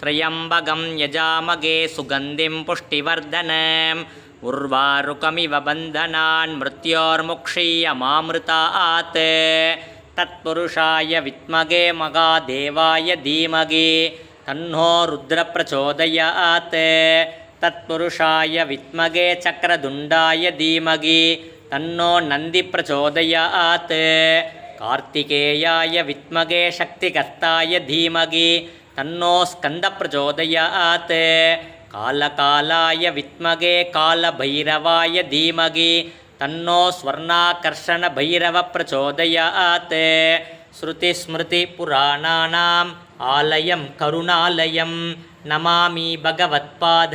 त्र्यम्बकं यजामगे सुगन्धिं पुष्टिवर्धनम् उर्वारुकमिव बन्धनान् मृत्योर्मुक्षीयमामृतात्। तत्पुरुषाय विद्मगे मगादेवाय धीमहि तन्नो रुद्रप्रचोदयात्। तत्पुरुषाय विद्मगे चक्रदुण्डाय धीमहि तन्नो नन्दिप्रचोदयात्। कार्तिकेयाय विद्मगे शक्तिकर्ताय धीमहि तन्नो स्कन्दप्रचोदयात् कालकालाय विद्मगे कालभैरवाय धीमहि तन्नो स्वर्णाकर्षणभैरवप्रचोदयात् श्रुतिस्मृतिपुराणानाम् आलयं करुणालयं नमामि भगवत्पाद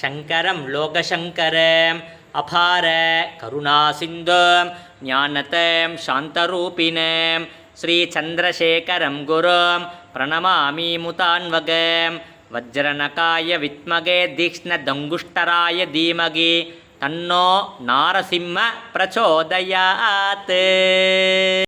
शङ्करं அபார கருணா சிந்து ஞானதம் சாந்தரூபிணே ஸ்ரீச்சந்திரசேகரம் குரும் பிரணமாமி முதான்வகம் வஜ்ரநகாய வித்மகே தீக்ஷ்ணதங்குஷ்டராய தீமகி தன்னோ நாரசிம்ம பிரச்சோதயாத்.